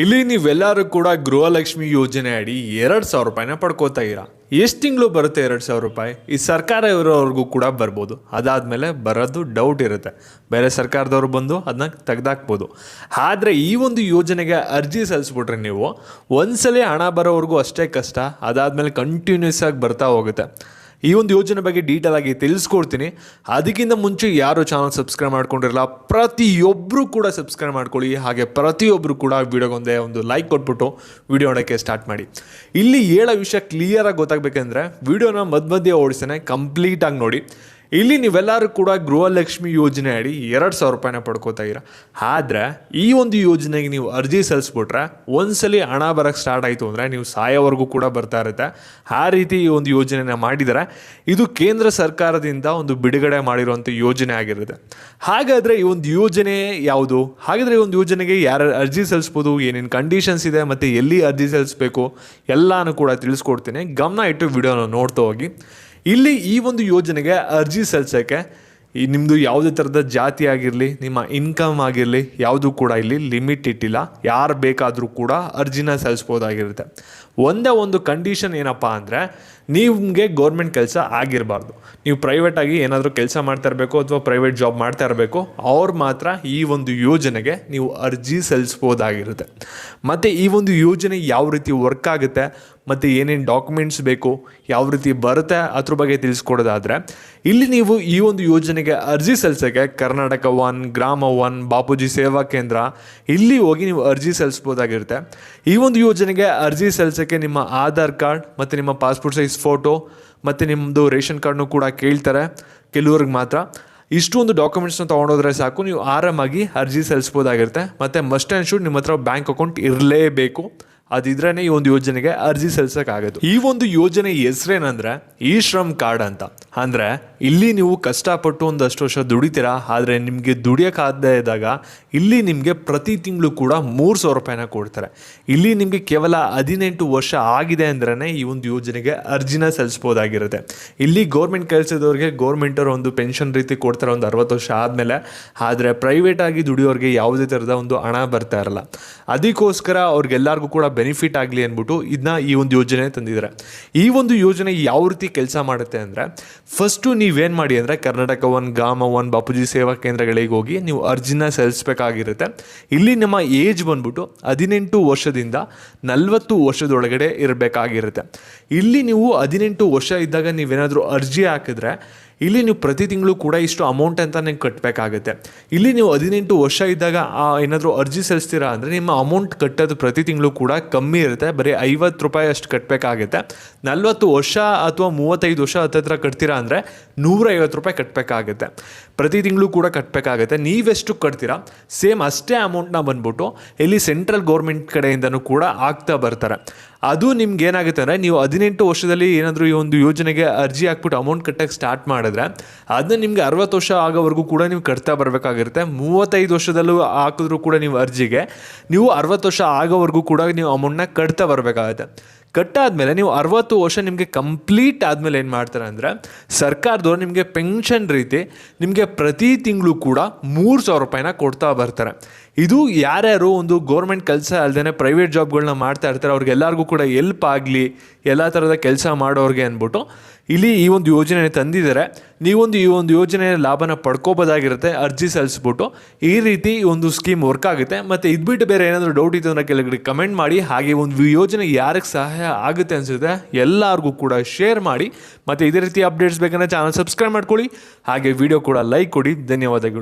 ಇಲ್ಲಿ ನೀವೆಲ್ಲರೂ ಕೂಡ ಗೃಹಲಕ್ಷ್ಮಿ ಯೋಜನೆ ಅಡಿ ಎರಡು ಸಾವಿರ ರೂಪಾಯಿನ ಪಡ್ಕೋತಾ ಇರ. ಎಷ್ಟು ತಿಂಗಳು ಬರುತ್ತೆ ಎರಡು ಸಾವಿರ ರೂಪಾಯಿ? ಈ ಸರ್ಕಾರ ಇರೋವ್ರಿಗೂ ಕೂಡ ಬರ್ಬೋದು. ಅದಾದಮೇಲೆ ಬರೋದು ಡೌಟ್ ಇರುತ್ತೆ. ಬೇರೆ ಸರ್ಕಾರದವರು ಬಂದು ಅದನ್ನ ತೆಗೆದಾಕ್ಬೋದು. ಆದರೆ ಈ ಒಂದು ಯೋಜನೆಗೆ ಅರ್ಜಿ ಸಲ್ಲಿಸ್ಬಿಟ್ರೆ ನೀವು ಒಂದ್ಸಲಿ ಹಣ ಬರೋವರೆಗೂ ಅಷ್ಟೇ ಕಷ್ಟ. ಅದಾದಮೇಲೆ ಕಂಟಿನ್ಯೂಸ್ ಆಗಿ ಬರ್ತಾ ಹೋಗುತ್ತೆ. ಈ ಒಂದು ಯೋಜನೆ ಬಗ್ಗೆ ಡೀಟೇಲ್ ಆಗಿ ತಿಳಿಸ್ಕೊಡ್ತೀನಿ. ಅದಕ್ಕಿಂತ ಮುಂಚೆ ಯಾರು ಚಾನಲ್ ಸಬ್ಸ್ಕ್ರೈಬ್ ಮಾಡ್ಕೊಂಡಿರಲ್ಲ ಪ್ರತಿಯೊಬ್ಬರು ಕೂಡ ಸಬ್ಸ್ಕ್ರೈಬ್ ಮಾಡ್ಕೊಳ್ಳಿ. ಹಾಗೆ ಪ್ರತಿಯೊಬ್ಬರು ಕೂಡ ವಿಡಿಯೋಗೊಂದೇ ಒಂದು ಲೈಕ್ ಕೊಟ್ಬಿಟ್ಟು ವಿಡಿಯೋ ನೋಡೋಕ್ಕೆ ಸ್ಟಾರ್ಟ್ ಮಾಡಿ. ಇಲ್ಲಿ ಹೇಳೋ ವಿಷಯ ಕ್ಲಿಯರಾಗಿ ಗೊತ್ತಾಗಬೇಕಂದ್ರೆ, ವಿಡಿಯೋನ ಮಧ್ಯ ಮಧ್ಯೆ ಓಡಿಸ್ತೇನೆ ಕಂಪ್ಲೀಟಾಗಿ ನೋಡಿ. ಇಲ್ಲಿ ನೀವೆಲ್ಲರೂ ಕೂಡ ಗೃಹಲಕ್ಷ್ಮಿ ಯೋಜನೆ ಅಡಿ ಎರಡು ಸಾವಿರ ರೂಪಾಯಿನ ಪಡ್ಕೋತಾ ಇರ. ಆದರೆ ಈ ಒಂದು ಯೋಜನೆಗೆ ನೀವು ಅರ್ಜಿ ಸಲ್ಲಿಸ್ಬಿಟ್ರೆ ಒಂದ್ಸಲಿ ಹಣ ಬರೋಕ್ಕೆ ಸ್ಟಾರ್ಟ್ ಆಯಿತು ಅಂದರೆ ನೀವು ಸಾಯೋವರೆಗೂ ಕೂಡ ಬರ್ತಾ ಇರುತ್ತೆ. ಆ ರೀತಿ ಈ ಒಂದು ಯೋಜನೆನ ಮಾಡಿದರೆ ಇದು ಕೇಂದ್ರ ಸರ್ಕಾರದಿಂದ ಒಂದು ಬಿಡುಗಡೆ ಮಾಡಿರುವಂಥ ಯೋಜನೆ ಆಗಿರುತ್ತೆ. ಹಾಗಾದರೆ ಈ ಒಂದು ಯೋಜನೆ ಯಾವುದು? ಹಾಗಾದರೆ ಈ ಒಂದು ಯೋಜನೆಗೆ ಯಾರು ಅರ್ಜಿ ಸಲ್ಲಿಸ್ಬೋದು? ಏನೇನು ಕಂಡೀಷನ್ಸ್ ಇದೆ? ಮತ್ತು ಎಲ್ಲಿ ಅರ್ಜಿ ಸಲ್ಲಿಸಬೇಕು? ಎಲ್ಲನೂ ಕೂಡ ತಿಳಿಸ್ಕೊಡ್ತೀನಿ. ಗಮನ ಇಟ್ಟು ವಿಡಿಯೋನ ನೋಡ್ತಾ ಹೋಗಿ. ಇಲ್ಲಿ ಈ ಒಂದು ಯೋಜನೆಗೆ ಅರ್ಜಿ ಸಲ್ಲಿಸೋಕ್ಕೆ ಈ ನಿಮ್ಮದು ಯಾವುದೇ ಥರದ ಜಾತಿ ಆಗಿರಲಿ, ನಿಮ್ಮ ಇನ್ಕಮ್ ಆಗಿರಲಿ, ಯಾವುದು ಕೂಡ ಇಲ್ಲಿ ಲಿಮಿಟ್ ಇಟ್ಟಿಲ್ಲ. ಯಾರು ಬೇಕಾದರೂ ಕೂಡ ಅರ್ಜಿನ ಸಲ್ಲಿಸ್ಬೋದಾಗಿರುತ್ತೆ ಒಂದೇ ಒಂದು ಕಂಡೀಷನ್ ಏನಪ್ಪ ಅಂದರೆ ನಿಮಗೆ ಗೌರ್ಮೆಂಟ್ ಕೆಲಸ ಆಗಿರಬಾರ್ದು. ನೀವು ಪ್ರೈವೇಟಾಗಿ ಏನಾದರೂ ಕೆಲಸ ಮಾಡ್ತಾ ಇರಬೇಕು ಅಥವಾ ಪ್ರೈವೇಟ್ ಜಾಬ್ ಮಾಡ್ತಾ ಇರಬೇಕು, ಅವ್ರು ಮಾತ್ರ ಈ ಒಂದು ಯೋಜನೆಗೆ ನೀವು ಅರ್ಜಿ ಸಲ್ಲಿಸ್ಬೋದಾಗಿರುತ್ತೆ ಮತ್ತು ಈ ಒಂದು ಯೋಜನೆ ಯಾವ ರೀತಿ ವರ್ಕ್ ಆಗುತ್ತೆ ಮತ್ತು ಏನೇನು ಡಾಕ್ಯುಮೆಂಟ್ಸ್ ಬೇಕು ಯಾವ ರೀತಿ ಬರುತ್ತೆ ಅದ್ರ ಬಗ್ಗೆ ತಿಳಿಸ್ಕೊಡೋದಾದರೆ, ಇಲ್ಲಿ ನೀವು ಈ ಒಂದು ಯೋಜನೆಗೆ ಅರ್ಜಿ ಸಲ್ಲಿಸೋಕ್ಕೆ ಕರ್ನಾಟಕ ಒನ್, ಗ್ರಾಮ ಒನ್, ಬಾಪೂಜಿ ಸೇವಾ ಕೇಂದ್ರ, ಇಲ್ಲಿ ಹೋಗಿ ನೀವು ಅರ್ಜಿ ಸಲ್ಲಿಸ್ಬೋದಾಗಿರುತ್ತೆ. ಈ ಒಂದು ಯೋಜನೆಗೆ ಅರ್ಜಿ ಸಲ್ಲಿಸೋಕ್ಕೆ ನಿಮ್ಮ ಆಧಾರ್ ಕಾರ್ಡ್ ಮತ್ತು ನಿಮ್ಮ ಪಾಸ್ಪೋರ್ಟ್ ಸೈಜ್ ಫೋಟೋ ಮತ್ತು ನಿಮ್ಮದು ರೇಷನ್ ಕಾರ್ಡ್ನು ಕೂಡ ಕೇಳ್ತಾರೆ. ಕೆಲವ್ರಿಗೆ ಮಾತ್ರ. ಇಷ್ಟೊಂದು ಡಾಕ್ಯುಮೆಂಟ್ಸ್ನ ತೊಗೊಂಡೋದ್ರೆ ಸಾಕು, ನೀವು ಆರಾಮಾಗಿ ಅರ್ಜಿ ಸಲ್ಲಿಸ್ಬೋದಾಗಿರುತ್ತೆ. ಮತ್ತು ಮಸ್ಟ್ ಆ್ಯಂಡ್ ಶೂಡ್ ನಿಮ್ಮ ಹತ್ರ ಬ್ಯಾಂಕ್ ಅಕೌಂಟ್ ಇರಲೇಬೇಕು. ಅದಿದ್ರೇ ಈ ಒಂದು ಯೋಜನೆಗೆ ಅರ್ಜಿ ಸಲ್ಲಿಸೋಕ್ಕಾಗೋದು. ಈ ಒಂದು ಯೋಜನೆ ಹೆಸ್ರೇನಂದ್ರೆ ಈ ಶ್ರಮ್ ಕಾರ್ಡ್ ಅಂತ. ಅಂದರೆ ಇಲ್ಲಿ ನೀವು ಕಷ್ಟಪಟ್ಟು ಒಂದಷ್ಟು ವರ್ಷ ದುಡಿತೀರಾ, ಆದರೆ ನಿಮಗೆ ದುಡಿಯೋಕ್ಕಾಗದೇ ಇದ್ದಾಗ ಇಲ್ಲಿ ನಿಮಗೆ ಪ್ರತಿ ತಿಂಗಳು ಕೂಡ ಮೂರು ಸಾವಿರ ರೂಪಾಯಿನ ಕೊಡ್ತಾರೆ. ಇಲ್ಲಿ ನಿಮಗೆ ಕೇವಲ ಹದಿನೆಂಟು ವರ್ಷ ಆಗಿದೆ ಅಂದ್ರೇ ಈ ಒಂದು ಯೋಜನೆಗೆ ಅರ್ಜಿನ ಸಲ್ಲಿಸ್ಬೋದಾಗಿರುತ್ತೆ ಇಲ್ಲಿ ಗೌರ್ಮೆಂಟ್ ಕೆಲಸದವ್ರಿಗೆ ಅವರು ಒಂದು ಪೆನ್ಷನ್ ರೀತಿ ಕೊಡ್ತಾರೆ, ಒಂದು ಅರವತ್ತು ವರ್ಷ ಆದಮೇಲೆ. ಆದರೆ ಪ್ರೈವೇಟಾಗಿ ದುಡಿಯೋರಿಗೆ ಯಾವುದೇ ಥರದ ಒಂದು ಹಣ ಬರ್ತಾ ಇರಲ್ಲ. ಅದಕ್ಕೋಸ್ಕರ ಅವ್ರಿಗೆಲ್ಲರಿಗೂ ಕೂಡ ಬೆನಿಫಿಟ್ ಆಗಲಿ ಅಂದ್ಬಿಟ್ಟು ಇದನ್ನ ಈ ಒಂದು ಯೋಜನೆ ತಂದಿದ್ದಾರೆ. ಈ ಒಂದು ಯೋಜನೆ ಯಾವ ರೀತಿ ಕೆಲಸ ಮಾಡುತ್ತೆ ಅಂದರೆ ಫಸ್ಟು ನೀವೇನು ಮಾಡಿ ಅಂದರೆ ಕರ್ನಾಟಕ ಒನ್, ಗಾಮ ಒನ್, ಬಾಪೂಜಿ ಸೇವಾ ಕೇಂದ್ರಗಳಿಗೆ ಹೋಗಿ ನೀವು ಅರ್ಜಿನ ಸಲ್ಲಿಸಬೇಕಾಗಿರುತ್ತೆ. ಇಲ್ಲಿ ನಮ್ಮ ಏಜ್ ಬಂದ್ಬಿಟ್ಟು ಹದಿನೆಂಟು ವರ್ಷದಿಂದ ನಲವತ್ತು ವರ್ಷದೊಳಗಡೆ ಇರಬೇಕಾಗಿರುತ್ತೆ. ಇಲ್ಲಿ ನೀವು ಹದಿನೆಂಟು ವರ್ಷ ಇದ್ದಾಗ ನೀವೇನಾದರೂ ಅರ್ಜಿ ಹಾಕಿದ್ರೆ ಇಲ್ಲಿ ನೀವು ಪ್ರತಿ ತಿಂಗಳು ಕೂಡ ಇಷ್ಟು ಅಮೌಂಟ್ ಅಂತ ನೀವು ಕಟ್ಟಬೇಕಾಗುತ್ತೆ ಇಲ್ಲಿ ನೀವು ಹದಿನೆಂಟು ವರ್ಷ ಇದ್ದಾಗ ಏನಾದರೂ ಅರ್ಜಿ ಸಲ್ಲಿಸ್ತೀರಾ ಅಂದರೆ ನಿಮ್ಮ ಅಮೌಂಟ್ ಕಟ್ಟೋದು ಪ್ರತಿ ತಿಂಗಳು ಕೂಡ ಕಮ್ಮಿ ಇರುತ್ತೆ. ಬರೀ ಐವತ್ತು ರೂಪಾಯಿ ಅಷ್ಟು ಕಟ್ಟಬೇಕಾಗುತ್ತೆ ನಲ್ವತ್ತು ವರ್ಷ ಅಥವಾ ಮೂವತ್ತೈದು ವರ್ಷ ಹತ್ತತ್ರ ಕಟ್ತೀರಾ ಅಂದರೆ ನೂರೈವತ್ತು ರೂಪಾಯಿ ಕಟ್ಟಬೇಕಾಗುತ್ತೆ ಪ್ರತಿ ತಿಂಗಳು ಕೂಡ ಕಟ್ಟಬೇಕಾಗುತ್ತೆ ನೀವೆಷ್ಟು ಕಟ್ತೀರಾ? ಸೇಮ್ ಅಷ್ಟೇ ಅಮೌಂಟ್ನ ಬಂದ್ಬಿಟ್ಟು ಇಲ್ಲಿ ಸೆಂಟ್ರಲ್ ಗೌರ್ಮೆಂಟ್ ಕಡೆಯಿಂದನೂ ಕೂಡ ಆಗ್ತಾ ಬರ್ತಾರೆ. ಅದು ನಿಮ್ಗೆ ಏನಾಗುತ್ತೆ ಅಂದರೆ, ನೀವು ಹದಿನೆಂಟು ವರ್ಷದಲ್ಲಿ ಏನಾದರೂ ಈ ಒಂದು ಯೋಜನೆಗೆ ಅರ್ಜಿ ಹಾಕ್ಬಿಟ್ಟು ಅಮೌಂಟ್ ಕಟ್ಟಕ್ಕೆ ಸ್ಟಾರ್ಟ್ ಮಾಡಿದ್ರೆ ಅದನ್ನ ನಿಮಗೆ ಅರವತ್ತು ವರ್ಷ ಆಗೋವರೆಗೂ ಕೂಡ ನೀವು ಕಟ್ತಾ ಬರಬೇಕಾಗಿರುತ್ತೆ. ಮೂವತ್ತೈದು ವರ್ಷದಲ್ಲೂ ಹಾಕಿದ್ರು ಕೂಡ ನೀವು ಅರ್ಜಿಗೆ, ನೀವು ಅರವತ್ತು ವರ್ಷ ಆಗೋವರೆಗೂ ಕೂಡ ನೀವು ಅಮೌಂಟ್ನ ಕಟ್ತಾ ಬರಬೇಕಾಗುತ್ತೆ. ಕಟ್ಟಾದ್ಮೇಲೆ ನೀವು ಅರವತ್ತು ವರ್ಷ ನಿಮಗೆ ಕಂಪ್ಲೀಟ್ ಆದಮೇಲೆ ಏನು ಮಾಡ್ತಾರೆ ಅಂದರೆ, ಸರ್ಕಾರದವ್ರು ನಿಮಗೆ ಪೆನ್ಷನ್ ರೀತಿ ನಿಮಗೆ ಪ್ರತಿ ತಿಂಗಳು ಕೂಡ ಮೂರು ಸಾವಿರ ರೂಪಾಯಿನ ಕೊಡ್ತಾ ಬರ್ತಾರೆ. ಇದು ಯಾರ್ಯಾರು ಒಂದು ಗೌರ್ಮೆಂಟ್ ಕೆಲಸ ಅಲ್ಲದೆ ಪ್ರೈವೇಟ್ ಜಾಬ್ಗಳನ್ನ ಮಾಡ್ತಾ ಇರ್ತಾರೆ, ಅವ್ರಿಗೆಲ್ಲರಿಗೂ ಕೂಡ ಎಲ್ಪ್ ಆಗಲಿ, ಎಲ್ಲ ಥರದ ಕೆಲಸ ಮಾಡೋರಿಗೆ ಅಂದ್ಬಿಟ್ಟು ಇಲ್ಲಿ ಈ ಒಂದು ಯೋಜನೆ ತಂದಿದ್ದಾರೆ ನೀವೊಂದು ಈ ಒಂದು ಯೋಜನೆ ಲಾಭನ ಪಡ್ಕೋಬೋದಾಗಿರುತ್ತೆ, ಅರ್ಜಿ ಸಲ್ಲಿಸ್ಬಿಟ್ಟು ಈ ರೀತಿ ಒಂದು ಸ್ಕೀಮ್ ವರ್ಕ್ ಆಗುತ್ತೆ. ಮತ್ತು ಇದ್ಬಿಟ್ಟು ಬೇರೆ ಏನಾದರೂ ಡೌಟ್ ಇತ್ತು ಅಂದರೆ ಕೆಳಗಡೆ ಕಮೆಂಟ್ ಮಾಡಿ, ಹಾಗೆ ಒಂದು ಯೋಜನೆ ಯಾರಿಗೆ ಸಹಾಯ ಆಗುತ್ತೆ ಅನಿಸುತ್ತೆ ಎಲ್ಲರಿಗೂ ಕೂಡ ಶೇರ್ ಮಾಡಿ. ಮತ್ತು ಇದೇ ರೀತಿ ಅಪ್ಡೇಟ್ಸ್ ಬೇಕಂದ್ರೆ ಚಾನಲ್ ಸಬ್ಸ್ಕ್ರೈಬ್ ಮಾಡ್ಕೊಳ್ಳಿ. ಹಾಗೆ ವಿಡಿಯೋ ಕೂಡ ಲೈಕ್ ಕೊಡಿ. ಧನ್ಯವಾದಗಳು.